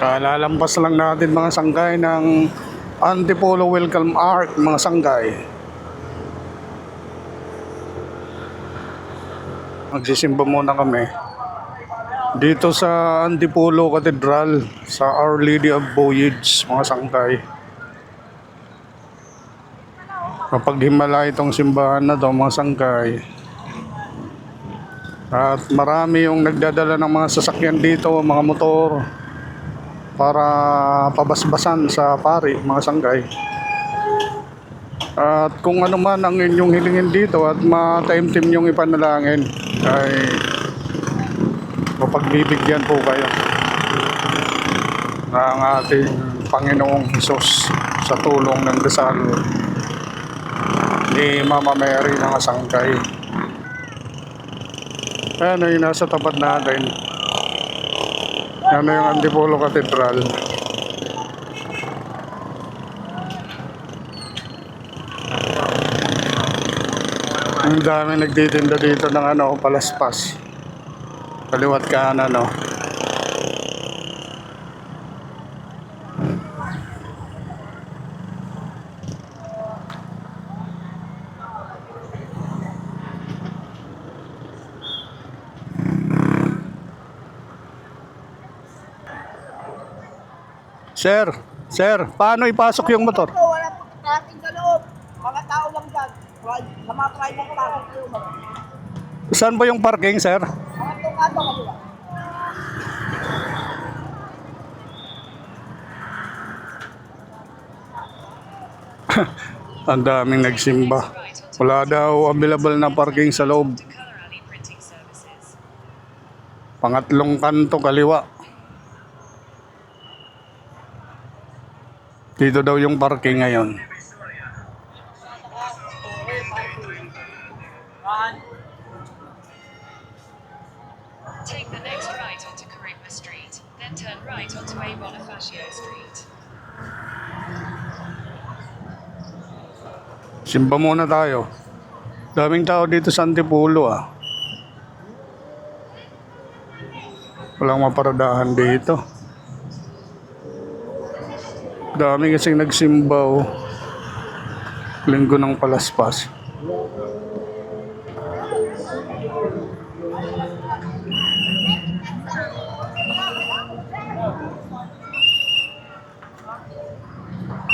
Kalalampas lang natin mga sanggay ng Antipolo Welcome Arc, mga sanggay. Magsisimba muna kami. Dito sa Antipolo Cathedral, sa Our Lady of Voyage, mga sanggay. Kapag himala itong simbahan na to, mga sanggay, at marami yung nagdadala ng mga sasakyan dito, mga motor, para pabasbasan sa pari, mga sanggay. At kung ano man ang inyong hilingin dito at ma-time-time yung ipanalangin, ay mapagbibigyan po kayo ng ating Panginoong Hesus sa tulong ng dasal ni Mama Mary ng Asangkay. Ayan yung nasa tapat natin. Na yung Antipolo Cathedral. Ang dami nagtitinda dito ng ano, palaspas. Kaliwat kanan, no? Sir, sir, paano ipasok yung motor? Ito, wala po traffic sa loob. Mga tao lang dyan. Sa mga private sa loob. Saan ba yung parking, sir? Mga tukado kasi lang. Ang daming nagsimba. Wala daw available na parking sa loob. Pangatlong kanto kaliwa. Dito daw yung parking ngayon. Take the next right onto Carigma Street, then turn right onto A. Bonifacio Street. Simba muna tayo. Daming tao dito sa Antipolo ah. Walang maparadahan dito. Dami kasing nagsimba oh. Linggo ng palaspas.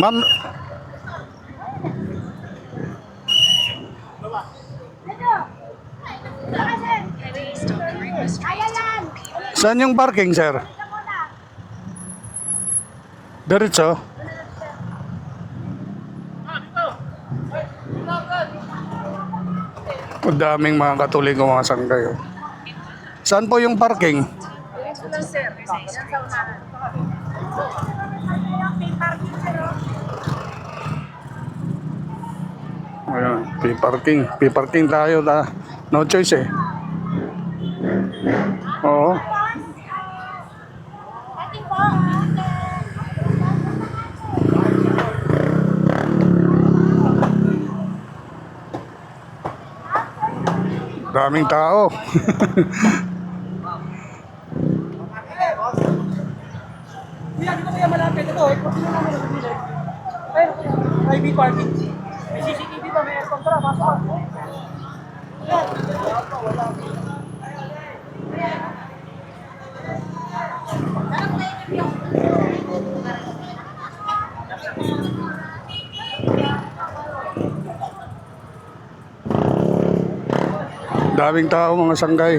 Ma'am, saan yung parking, sir? Diretso? Ang daming mga katulig mga sanggay. oh. Saan po yung parking? Ito lang sir. Yan sa unahan. Ayun, pay parking. Pay parking tayo. Ta. No choice eh. Oo. Daming tao. Kuya, dito kuya malapit. Ito, eh. Kung sino naman nabibili. Ayun, kuya. Private parking. May CCTV. Daming tao mga sanggay.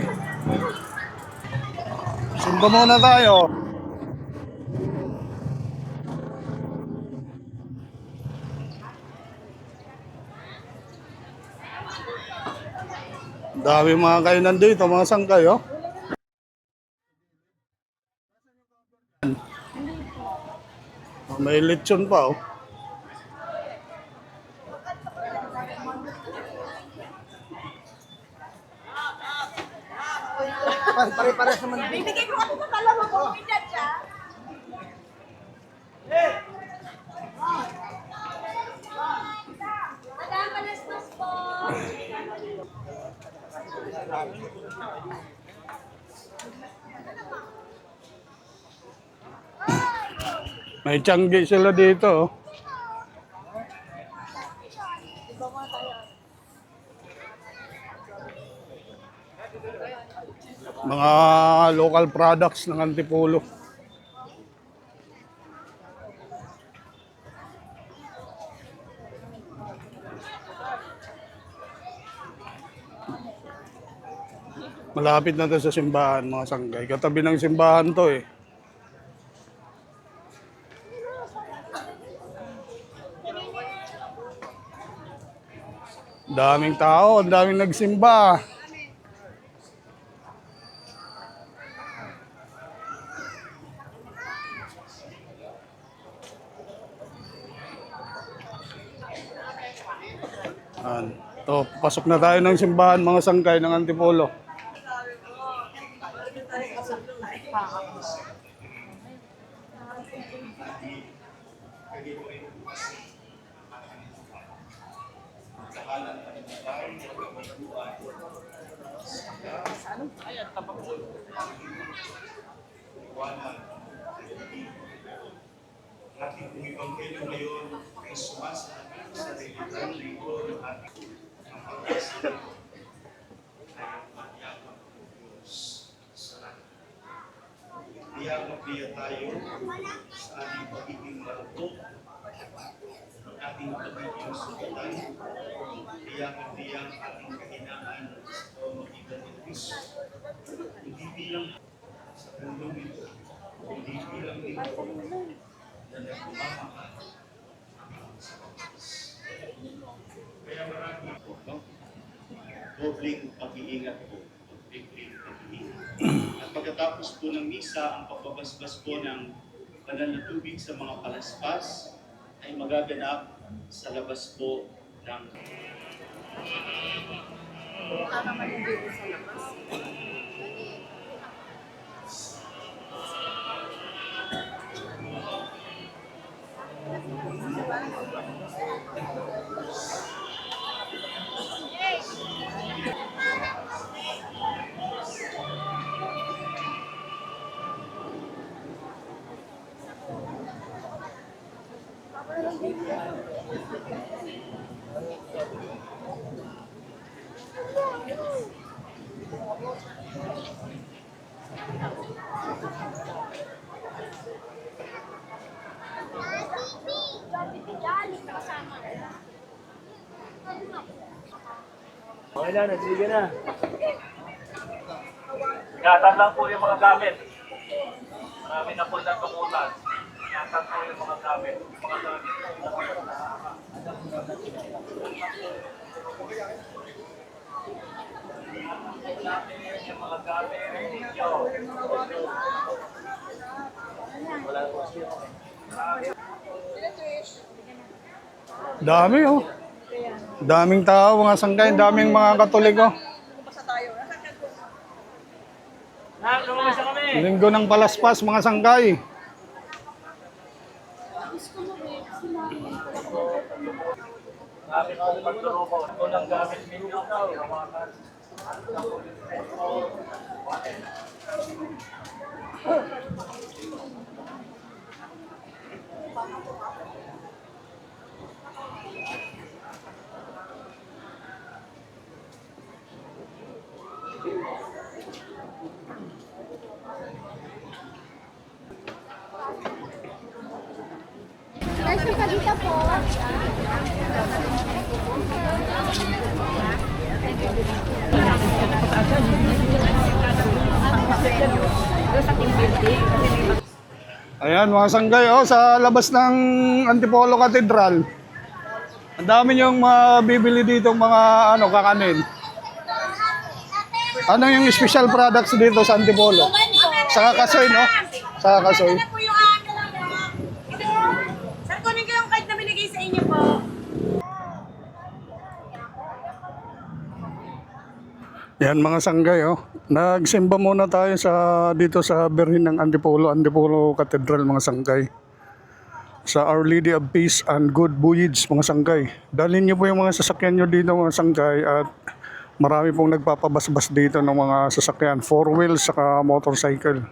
Simba muna tayo. Dami mga kayo nandito, mga sanggay, oh. May lechon pa, oh. Pare-pare sa man. Bibigay ko ako ng dalawa ko. Pinyan siya. Madam, palaspas po. May tiyanggi sila dito. Mga local products ng Antipolo. Malapit na to sa simbahan, mga sanggay. Katabi ng simbahan to eh. Daming tao, ang daming nagsimba. Yan. To, pasok na tayo ng simbahan mga sangkay ng Antipolo. ating Ebanghelyo ngayon ay sumasabi sa linggo ng ating ang Iyakap niya tayo sa ating pagiging marupok, ang ating pagiging sukitan, iyakap niya ang ating kahinaan sa pamamagitan ng Kristo. Hindi bilang sa mundong ito, hindi bilang ito na nagmamahal sa wakas. Kaya marami po, no? Dobling pag-iingat po. At pagkatapos po ng misa, ang pagbabasbas po ng banal na tubig sa mga palaspas ay magaganap sa labas po ng Okay na, nagsige na. Ingatan lang po yung mga gamit. Marami na po lang tumutan. Dami oh. Daming tao, mga sangkay, daming mga katoliko. Linggo ng palaspas, mga sangkay. Gamit po pagturuko. Ito lang gamit ninyo. Kasi pa dito po. Ayan, mga sanggay, oh, sa labas ng Antipolo Cathedral. Ang dami niyong mabibili dito mga ano, kakanin. Ano yung special products dito sa Antipolo? Sa Kasoy, no? Sa Kasoy. Ano po yung akin lang Ito po. Sir, kunin ko yung card na binigay sa inyo po. Yan mga sanggay, oh. Nagsimba muna tayo sa dito sa Birhen ng Antipolo, Antipolo Cathedral mga sanggay. Sa Our Lady of Peace and Good Voyage mga sanggay. Dalhin niyo po yung mga sasakyan niyo dito mga sanggay at marami pong nagpapabasbas dito ng mga sasakyan, four wheels saka motorcycle.